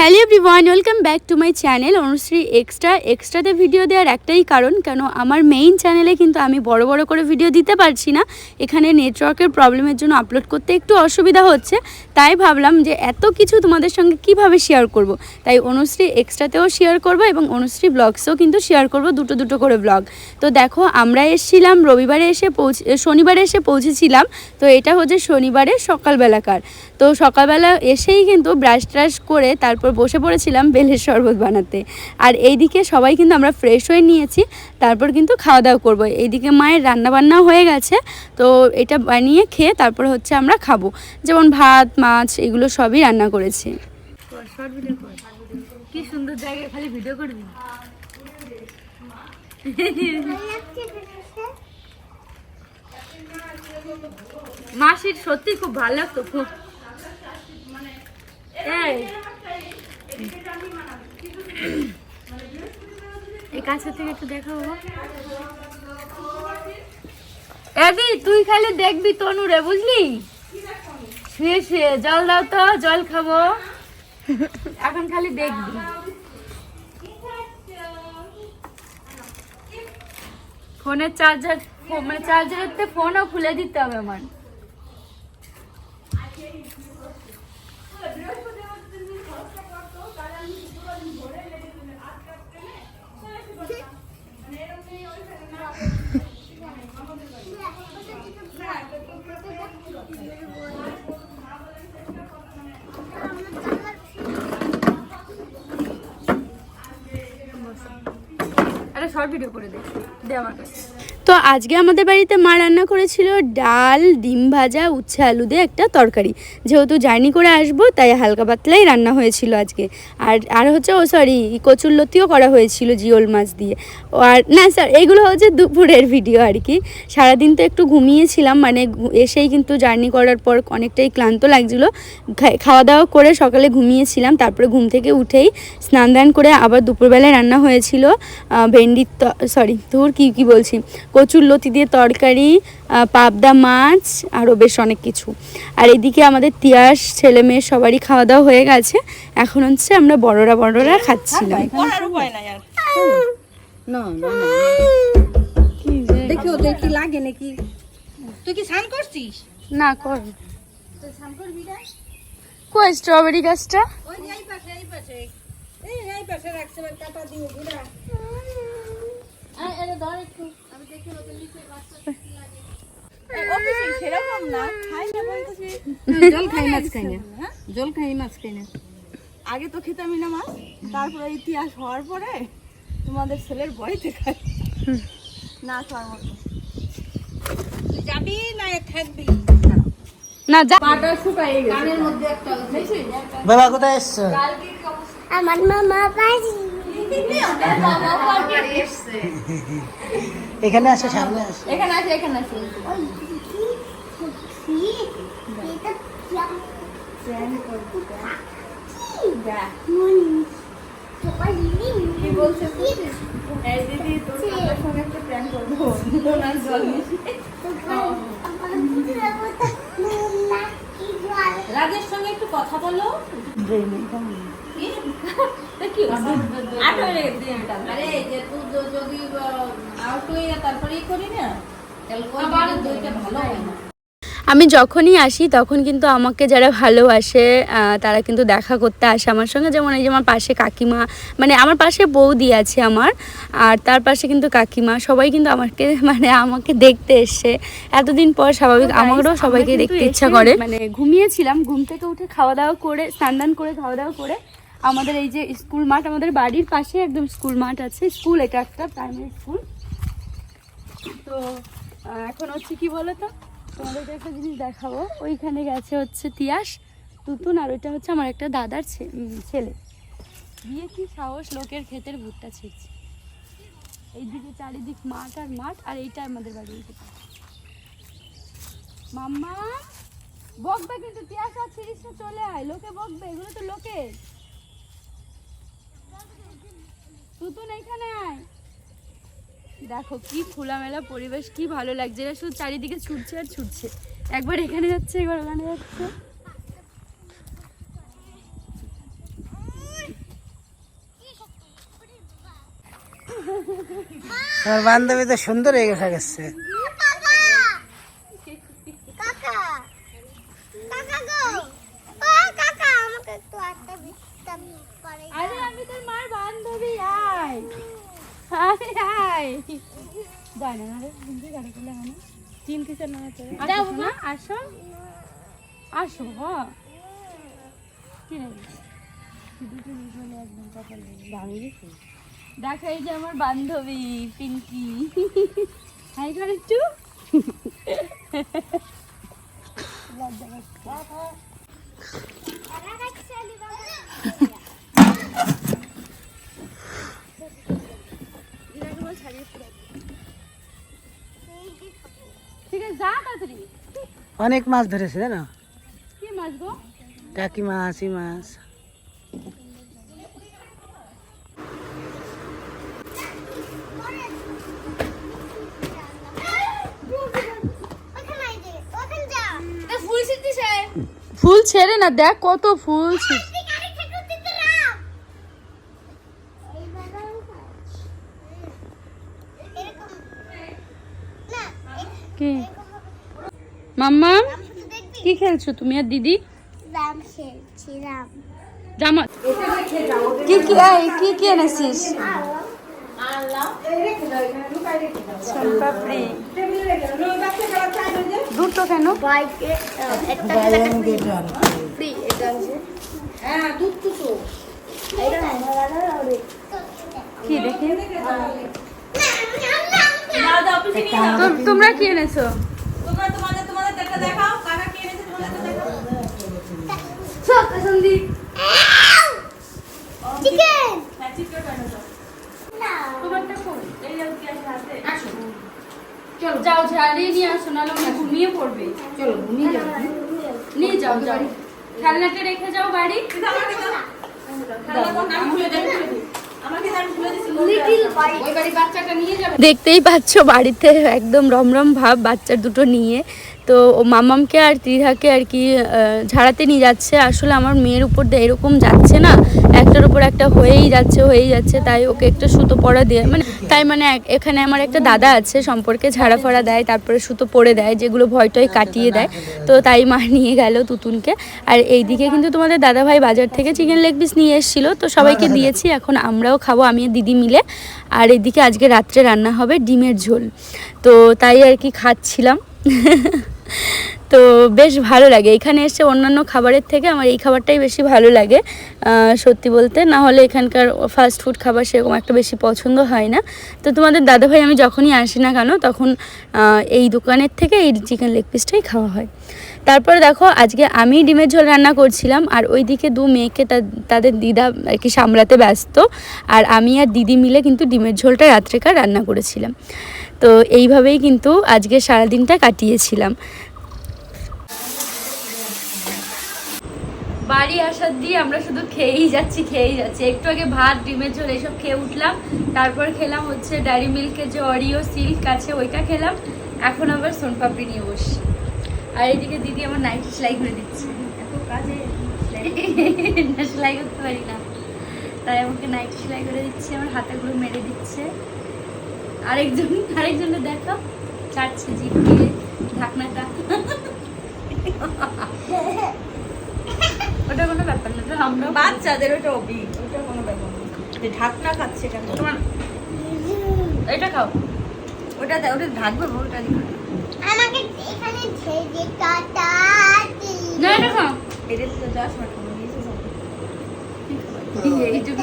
Hello everyone welcome back to my channel Anushree extra এক্সট্রাতে video দেওয়ার একটাই কারণ, কেন আমার মেইন চ্যানেলে কিন্তু আমি বড় বড় করে ভিডিও দিতে পারছি না। এখানে নেটওয়ার্কের প্রবলেমের জন্য আপলোড করতে একটু অসুবিধা হচ্ছে। তাই ভাবলাম যে এত কিছু তোমাদের সঙ্গে কীভাবে শেয়ার করব? তাই অনুশ্রী এক্সট্রাতেও শেয়ার করব এবং অনুশ্রী ব্লগসেও কিন্তু শেয়ার করব দুটো দুটো করে ব্লগ তো দেখো, আমরা এসেছিলাম, রবিবারে এসে পৌঁছে, শনিবারে এসে পৌঁছেছিলাম। তো এটা হচ্ছে শনিবারে সকালবেলাকার। তো সকালবেলা এসেই কিন্তু ব্রাশ ট্রাশ করে তারপর বসে পড়েছিলাম বেলের শরবত বানাতে। আর এইদিকে সবাই কিন্তু আমরা ফ্রেশ হয়ে নিয়েছি, তারপর কিন্তু খাওয়া দাওয়া করব। এইদিকে মায়ের রান্না বান্না হয়ে গেছে, তো এটা বানিয়ে খেয়ে তারপর হচ্ছে আমরা খাব। যেমন ভাত, মাছ, এগুলো সবই রান্না করেছি। সুন্দর মাসির সত্যি খুব ভালো লাগতো, খুব। কাছে থেকে একটু দেখাবো এদি তুই খালি দেখবি তনুরে বুঝলি? শুয়ে শুয়ে, জল দাও তো, জল খাব। এখন খালি দেখবি। ফোনের চার্জার মানে চার্জারের ফোনও খুলে দিতে হবে আমার। শর্ট ভিডিও করে দে দে আমাকে তো আজকে আমাদের বাড়িতে মা রান্না করেছিল ডাল, ডিম ভাজা, উচ্ছে আলু দিয়ে একটা তরকারি। যেহেতু জার্নি করে আসব, তাই হালকা পাতলাই রান্না হয়েছিল আজকে। আর আর হচ্ছে, ও সরি কচুর লতিও করা হয়েছিল জিওল মাছ দিয়ে। আর, না স্যার এগুলো হচ্ছে দুপুরের ভিডিও আর কি। সারাদিন তো একটু ঘুমিয়েছিলাম মানে এসেই কিন্তু জার্নি করার পর অনেকটাই ক্লান্ত লাগছিল। খাওয়া দাওয়া করে সকালে ঘুমিয়েছিলাম, তারপরে ঘুম থেকে উঠেই স্নান দান করে আবার দুপুরবেলায় রান্না হয়েছিল ভেন্ডির সরি তোর কি কি বলছি? কচুর লতি দিয়ে তরকারি পাবদা মাছ আরও বেশ অনেক কিছু। আর এদিকে আমাদের তিয়াস ছেলে মেয়ে সবারই খাওয়া দাওয়া হয়ে গেছে। এখন হচ্ছে আমরা বড়রা বড়রা খাচ্ছিলাম। না দেখি ওদের কি লাগে নাকি? তুই কি স্নান করছিস? না কর। কই স্ট্রবেরি গাছটা? এই পাশে এই পাশে। এই এই পাশে রাখছে এবার কাটা দিও ঘুরা। সেরকম না খাই না বলতেছি জল খাই মাছ খাই না। জল খাই মাছ খাই না। আগে তো খেতামই না মাছ তারপরে ইতিহাস হওয়ার পরে তোমাদের ছেলের বয়তে খাই। না খাওয়ার মতো। যাবি না থাকবি। না যা। পাটা শুকাই গেছে। কানের মধ্যে একটা বাবা কোথায় এসছো? আমার মামা বাড়ি। এখানে আসো সামনে আসো। এখানে আছে এখানে ওনার রাজের সঙ্গে একটু কথা বলো। আমি যখনই আসি তখন কিন্তু আমাকে যারা ভালোবাসে তারা কিন্তু দেখা করতে আসে আমার সঙ্গে। যেমন এই যে আমার পাশে কাকিমা মানে আমার পাশে বৌদি আছে আমার আর তার পাশে কিন্তু কাকিমা। সবাই কিন্তু আমাকে মানে আমাকে দেখতে এসছে এতদিন পর স্বাভাবিক আমারও সবাইকে দেখতে ইচ্ছা করে। মানে ঘুমিয়েছিলাম ঘুম থেকে উঠে খাওয়া দাওয়া করে স্নান করে খাওয়া দাওয়া করে আমাদের এই যে স্কুল মাঠ, আমাদের বাড়ির পাশে একদম স্কুল মাঠ আছে। স্কুল, এটা একটা প্রাইমারি স্কুল তো এখন হচ্ছে কি বলো তো তোমাদেরকে একটা জিনিস দেখাবো। ওইখানে গেছে হচ্ছে তিয়াস, তুতুন, আর ওইটা হচ্ছে আমার একটা দাদার ছেলে। গিয়ে কি সাহস লোকের ক্ষেতের ভুট্টা ছিঁড়ছে। এইদিকে চারিদিক মাঠ আর মাঠ, আর এইটা আমাদের বাড়ি এইদিকে। মাম্মা, বকবে কিন্তু, তিয়াস, আর ছিঁড়িস চলে আয়। লোকে বকবে, এগুলো তো লোকের। এখানে আয়। দেখো কি খোলামেলা পরিবেশ, কি ভালো লাগছে। এরা শুধু চারিদিকে ছুটছে আর ছুটছে। একবার এখানে যাচ্ছে একবার ওখানে যাচ্ছে। আমার বান্ধবী তো সুন্দর এগে গেছে। আসো আসো দেখো এই যে আমার বান্ধবী পিঙ্কি হাই কর একটু লজ্জা পাচ্ছে। ঠিক আছে যা তাড়াতাড়ি। অনেক মাছ ধরেছে জানো? কি মাছ গো? টাকি মাছ ই মাছ। ওখানে যে ওখানে যা। ফুল ছেড়ে না দেখ কত ফুল ছে- তুই গাড়ি থেকে দিতে রাখ এই বাদাম খাস এরকম না কি? মাম্মা কি খেলছো তুমি আর দিদি? জামা কি কি কি কি এনেছিস? দুটো কেন? হ্যাঁ কি দেখি? তোমরা কি এনেছো? তোমরা তোমাদের তোমাদের দেখাও কাকা কি এনেছে তোমাদের দেখাও। চিকেন হ্যাঁ চিকেন বানাও না। তোমারটা কোন? এই যাও ঝাড়িয়ে নিয়ে আসো নাহলে ঘুমিয়ে পড়বে। চলো ঘুমিয়ে যাও। নিয়ে যাও যাও। খেলনাটা রেখে যাও বাড়ি। আমাকে দেখতেই পাচ্ছ বাড়িতে একদম রমরম ভাব বাচ্চা দুটো নিয়ে। তো ও মামামকে আর ত্রিধাকে আর কি ঝাড়াতে নিয়ে যাচ্ছে। আসলে আমার মেয়ের উপর দিয়ে এরকম যাচ্ছে না। একটার উপর একটা হয়েই যাচ্ছে হয়েই যাচ্ছে। তাই ওকে একটা সুতো পরা দিয়ে মানে তাই মানে এক- এখানে আমার একটা দাদা আছে সম্পর্কে ঝাড়া ফাড়া দেয় তারপরে সুতো পরে দেয় যেগুলো ভয়টয় কাটিয়ে দেয়। তো তাই মা নিয়ে গেল তুতুনকে। আর এইদিকে কিন্তু তোমাদের দাদা ভাই বাজার থেকে চিকেন লেগ পিস নিয়ে এসেছিল। তো সবাইকে দিয়েছি এখন আমরাও খাব আমি আর দিদি মিলে। আর এদিকে আজকে রাত্রে রান্না হবে ডিমের ঝোল। তো তাই আর কি খাচ্ছিলাম। তো বেশ ভালো লাগে। এখানে এসে অন্যান্য খাবারের থেকে আমার এই খাবারটাই বেশি ভালো লাগে। সত্যি বলতে, না হলে এখানকার ফাস্ট ফুড খাবার সেরকম একটা বেশি পছন্দ হয় না। তো তোমাদের দাদাভাই, আমি যখনই আসি না কেন, তখন এই দোকানের থেকে এই চিকেন লেগ পিসটাই খাওয়া হয়। তারপরে দেখো, আজকে আমি ডিমের ঝোল রান্না করছিলাম, আর ওইদিকে দু মেয়েকে তাদের দিদা আর কি সামলাতে ব্যস্ত, আর আমি আর দিদি মিলে কিন্তু ডিমের ঝোলটা রাত্রেকার রান্না করেছিলাম। তো এইভাবেই কিন্তু আজকে সারাদিনটা কাটিয়েছিলাম। বাড়ি আসার দিয়ে আমরা শুধু খেয়েই যাচ্ছি খেয়েই যাচ্ছি। একটু আগে ভাত ডিমের ঝোল এইসব খেয়ে উঠলাম। তারপর খেলাম হচ্ছে ডায়েরি মিল্কের যে অরিও সিল্ক আছে ওইটা খেলাম। এখন আবার সোনপাপড়ি নিয়ে বসছি। আর এদিকে দিদি আমার নাইট সেলাই করে দিচ্ছে। এত কাজে সেলাই করতে পারি না। তাই আমাকে নাইট সেলাই করে দিচ্ছে আমার হাতেগুলো মেরে দিচ্ছে। আরেকজন আরেকজনের দেখো। চাটছে জিভ দিয়ে ঢাকনাটা। ওটা কোনো ব্যাপার না আমরা বাচ্চাদের ওটা অবি ওটা কোনো ব্যাপার না। ঢাকনা খাচ্ছে কেন তোমার এটা খাও। ওটা ওটা ঢাকবে ওটা আমাকে এখানে ছেড়ে টাটা না এটা খাও। এটা তো যাস না